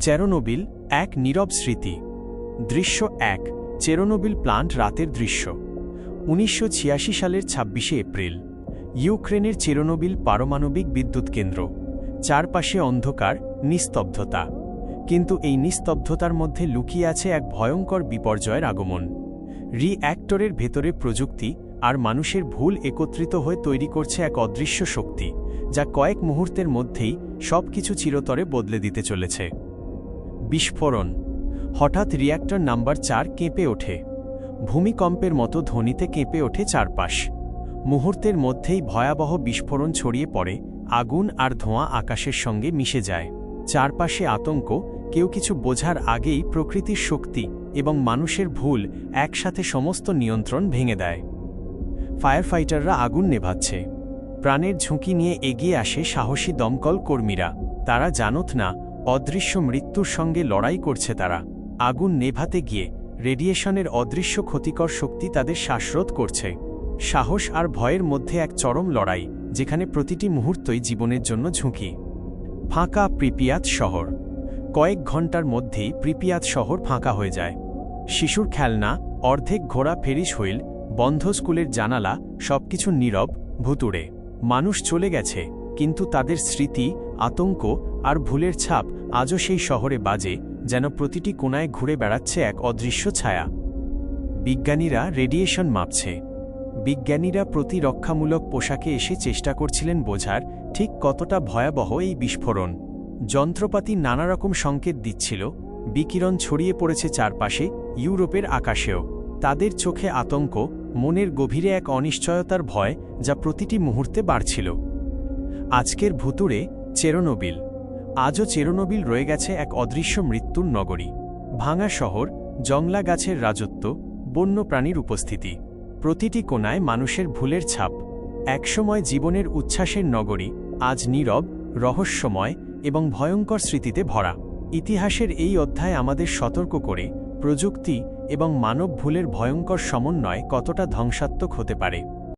চেরোনোবিল এক নীরব স্মৃতি। দৃশ্য এক, চেরোনোবিল প্লান্ট রাতের দৃশ্য। উনিশশো ছিয়াশি সালের ছাব্বিশে এপ্রিল। ইউক্রেনের চেরোনোবিল পারমাণবিক বিদ্যুৎ কেন্দ্র। চারপাশে অন্ধকার, নিস্তব্ধতা। কিন্তু এই নিস্তব্ধতার মধ্যে লুকিয়ে আছে এক ভয়ঙ্কর বিপর্যয়ের আগমন। রিঅ্যাক্টরের ভেতরে প্রযুক্তি আর মানুষের ভুল একত্রিত হয়ে তৈরি করছে এক অদৃশ্য শক্তি, যা কয়েক মুহূর্তের মধ্যেই সব কিছু চিরতরে বদলে দিতে চলেছে। বিস্ফোরণ। হঠাৎ রিয়্যাক্টর নাম্বার চার কেঁপে ওঠে। ভূমিকম্পের মতো ধ্বনিতে কেঁপে ওঠে চারপাশ। মুহূর্তের মধ্যেই ভয়াবহ বিস্ফোরণ ছড়িয়ে পড়ে, আগুন আর ধোঁয়া আকাশের সঙ্গে মিশে যায়। চারপাশে আতঙ্ক, কেউ কিছু বোঝার আগেই প্রকৃতির শক্তি এবং মানুষের ভুল একসাথে সমস্ত নিয়ন্ত্রণ ভেঙে দেয়। ফায়ার ফাইটাররা আগুন নেভাচ্ছে। প্রাণের ঝুঁকি নিয়ে এগিয়ে আসে সাহসী দমকল কর্মীরা। তারা জানত না অদৃশ্য মৃত্যুর সঙ্গে লড়াই করছে তারা। আগুন নেভাতে গিয়ে রেডিয়েশনের অদৃশ্য ক্ষতিকর শক্তি তাদের শ্বাসরোধ করছে। সাহস আর ভয়ের মধ্যে এক চরম লড়াই, যেখানে প্রতিটি মুহূর্তই জীবনের জন্য ঝুঁকি। ফাঁকা প্রিপিয়াত শহর। কয়েক ঘণ্টার মধ্যেই প্রিপিয়াত শহর ফাঁকা হয়ে যায়। শিশুর খেলনা, অর্ধেক ঘোড়া ফেরিস হুইল, বন্ধ স্কুলের জানালা, সবকিছু নীরব, ভুতুড়ে। মানুষ চলে গেছে, কিন্তু তাদের স্মৃতি আতঙ্ক আর ভুলের ছাপ আজও সেই শহরে বাজে, যেন প্রতিটি কোনায় ঘুরে বেড়াচ্ছে এক অদৃশ্য ছায়া। বিজ্ঞানীরা রেডিয়েশন মাপছে। বিজ্ঞানীরা প্রতিরক্ষামূলক পোশাকে এসে চেষ্টা করছিলেন বোঝার ঠিক কতটা ভয়াবহ এই বিস্ফোরণ। যন্ত্রপাতি নানা রকম সংকেত দিচ্ছিল, বিকিরণ ছড়িয়ে পড়েছে চারপাশে, ইউরোপের আকাশেও। তাদের চোখে আতঙ্ক, মনের গভীরে এক অনিশ্চয়তার ভয় যা প্রতিটি মুহূর্তে বাড়ছিল। আজকের ভুতুড়ে চেরোনোবিল। আজও চেরোনোবিল রয়ে গেছে এক অদৃশ্য মৃত্যুর নগরী। ভাঙা শহর, জংলা গাছের রাজত্ব, বন্য প্রাণীর উপস্থিতি। প্রতিটি কোনায় মানুষের ভুলের ছাপ। একসময় জীবনের উচ্ছ্বাসের নগরী, আজ নীরব, রহস্যময় এবং ভয়ঙ্কর স্মৃতিতে ভরা। ইতিহাসের এই অধ্যায় আমাদের সতর্ক করে প্রযুক্তি এবং মানব ভুলের ভয়ঙ্কর সমন্বয় কতটা ধ্বংসাত্মক হতে পারে।